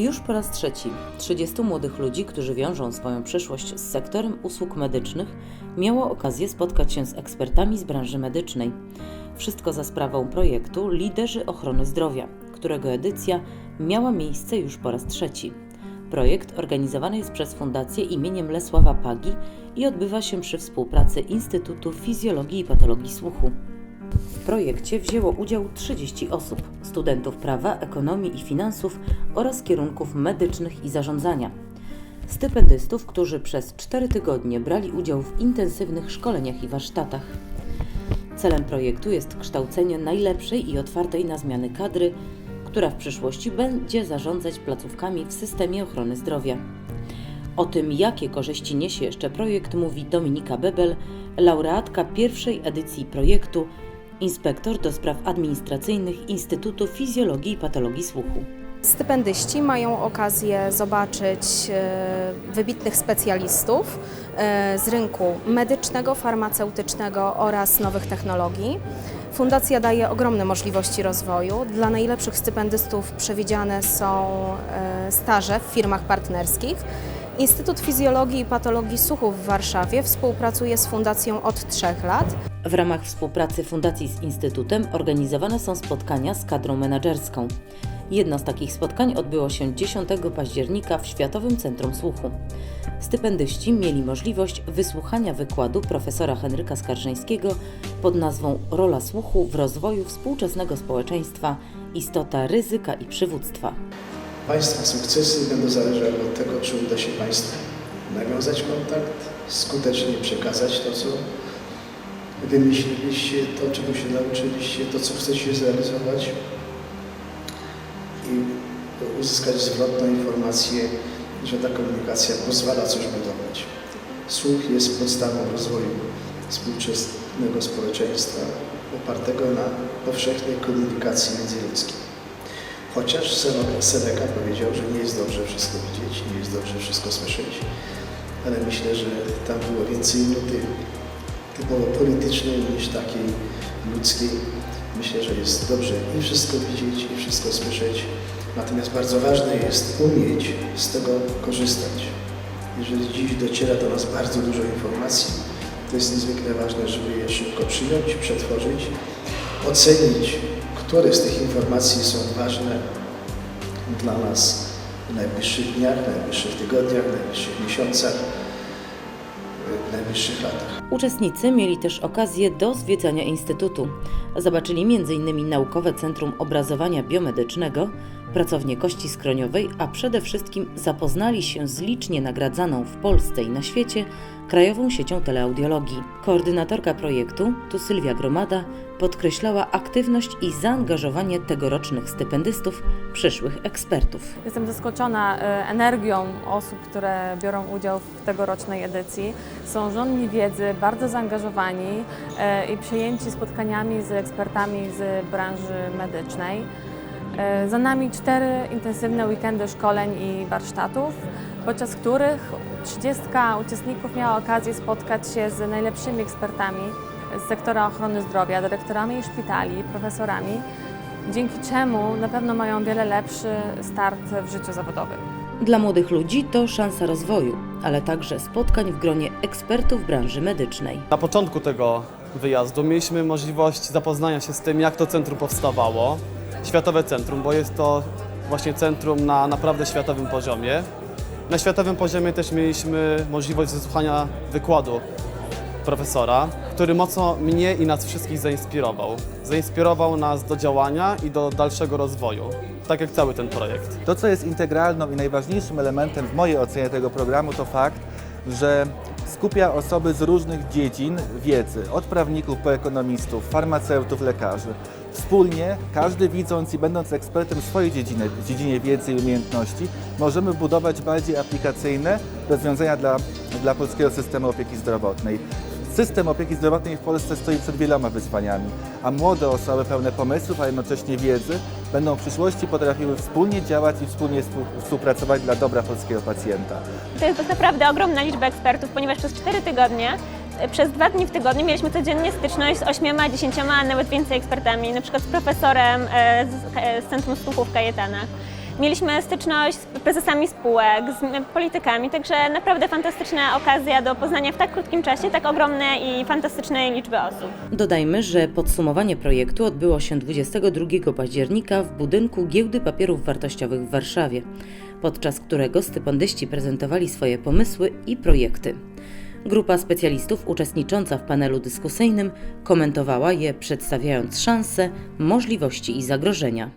Już po raz trzeci 30 młodych ludzi, którzy wiążą swoją przyszłość z sektorem usług medycznych, miało okazję spotkać się z ekspertami z branży medycznej. Wszystko za sprawą projektu Liderzy Ochrony Zdrowia, którego edycja miała miejsce już po raz trzeci. Projekt organizowany jest przez Fundację imieniem Lesława Pagi i odbywa się przy współpracy Instytutu Fizjologii i Patologii Słuchu. W projekcie wzięło udział 30 osób, studentów prawa, ekonomii i finansów oraz kierunków medycznych i zarządzania. Stypendystów, którzy przez 4 tygodnie brali udział w intensywnych szkoleniach i warsztatach. Celem projektu jest kształcenie najlepszej i otwartej na zmiany kadry, która w przyszłości będzie zarządzać placówkami w systemie ochrony zdrowia. O tym, jakie korzyści niesie jeszcze projekt, mówi Dominika Bebel, laureatka pierwszej edycji projektu, inspektor do spraw administracyjnych Instytutu Fizjologii i Patologii Słuchu. Stypendyści mają okazję zobaczyć e, wybitnych specjalistów e, z rynku medycznego, farmaceutycznego oraz nowych technologii. Fundacja daje ogromne możliwości rozwoju. Dla najlepszych stypendystów przewidziane są e, staże w firmach partnerskich. Instytut Fizjologii i Patologii Słuchu w Warszawie współpracuje z Fundacją od trzech lat. W ramach współpracy Fundacji z Instytutem organizowane są spotkania z kadrą menedżerską. Jedno z takich spotkań odbyło się 10 października w Światowym Centrum Słuchu. Stypendyści mieli możliwość wysłuchania wykładu profesora Henryka Skarżyńskiego pod nazwą Rola słuchu w rozwoju współczesnego społeczeństwa, istota ryzyka i przywództwa. Państwa sukcesy będą zależały od tego, czy uda się Państwu nawiązać kontakt, skutecznie przekazać to, co wymyśliliście, to, czego się nauczyliście, to, co chcecie zrealizować i uzyskać zwrotną informację, że ta komunikacja pozwala coś budować. Słuch jest podstawą rozwoju współczesnego społeczeństwa opartego na powszechnej komunikacji międzyludzkiej. Chociaż Seneca powiedział, że nie jest dobrze wszystko widzieć, nie jest dobrze wszystko słyszeć, ale myślę, że tam było więcej nuty typowo politycznej niż takiej ludzkiej. Myślę, że jest dobrze i wszystko widzieć, i wszystko słyszeć. Natomiast bardzo ważne jest umieć z tego korzystać. Jeżeli dziś dociera do nas bardzo dużo informacji, to jest niezwykle ważne, żeby je szybko przyjąć, przetworzyć, ocenić, które z tych informacji są ważne dla nas w najbliższych dniach, najbliższych tygodniach, najbliższych miesiącach, najbliższych latach. Uczestnicy mieli też okazję do zwiedzania Instytutu. Zobaczyli m.in. Naukowe Centrum Obrazowania Biomedycznego, pracownię kości skroniowej, a przede wszystkim zapoznali się z licznie nagradzaną w Polsce i na świecie Krajową Siecią Teleaudiologii. Koordynatorka projektu, tu Sylwia Gromada, podkreślała aktywność i zaangażowanie tegorocznych stypendystów, przyszłych ekspertów. Jestem zaskoczona e, energią osób, które biorą udział w tegorocznej edycji. Są żonni wiedzy, bardzo zaangażowani e, i przyjęci spotkaniami z ekspertami z branży medycznej. E, Za nami cztery intensywne weekendy szkoleń i warsztatów, podczas których 30 uczestników miała okazję spotkać się z najlepszymi ekspertami z sektora ochrony zdrowia, dyrektorami szpitali, profesorami, dzięki czemu na pewno mają wiele lepszy start w życiu zawodowym. Dla młodych ludzi to szansa rozwoju, ale także spotkań w gronie ekspertów branży medycznej. Na początku tego wyjazdu mieliśmy możliwość zapoznania się z tym, jak to centrum powstawało. Światowe centrum, bo jest to właśnie centrum na naprawdę światowym poziomie. Na światowym poziomie też mieliśmy możliwość wysłuchania wykładu profesora, który mocno mnie i nas wszystkich zainspirował. Zainspirował nas do działania i do dalszego rozwoju, tak jak cały ten projekt. To, co jest integralną i najważniejszym elementem w mojej ocenie tego programu, to fakt, że skupia osoby z różnych dziedzin wiedzy, od prawników po ekonomistów, farmaceutów, lekarzy. Wspólnie, każdy widząc i będąc ekspertem swojej dziedziny, dziedzinie wiedzy i umiejętności, możemy budować bardziej aplikacyjne rozwiązania dla, dla polskiego systemu opieki zdrowotnej. System opieki zdrowotnej w Polsce stoi przed wieloma wyzwaniami, a młode osoby pełne pomysłów, a jednocześnie wiedzy będą w przyszłości potrafiły wspólnie działać i wspólnie współ- współpracować dla dobra polskiego pacjenta. To jest tak naprawdę ogromna liczba ekspertów, ponieważ przez 4 tygodnie, e, przez dwa dni w tygodniu mieliśmy codziennie styczność z 8, 10, a nawet więcej ekspertami, na przykład z profesorem e, z, e, z Centrum Słuchu w Kajetanach. Mieliśmy styczność z prezesami spółek, z politykami, także naprawdę fantastyczna okazja do poznania w tak krótkim czasie tak ogromnej i fantastycznej liczby osób. Dodajmy, że podsumowanie projektu odbyło się 22 października w budynku Giełdy Papierów Wartościowych w Warszawie, podczas którego stypendyści prezentowali swoje pomysły i projekty. Grupa specjalistów uczestnicząca w panelu dyskusyjnym komentowała je, przedstawiając szanse, możliwości i zagrożenia.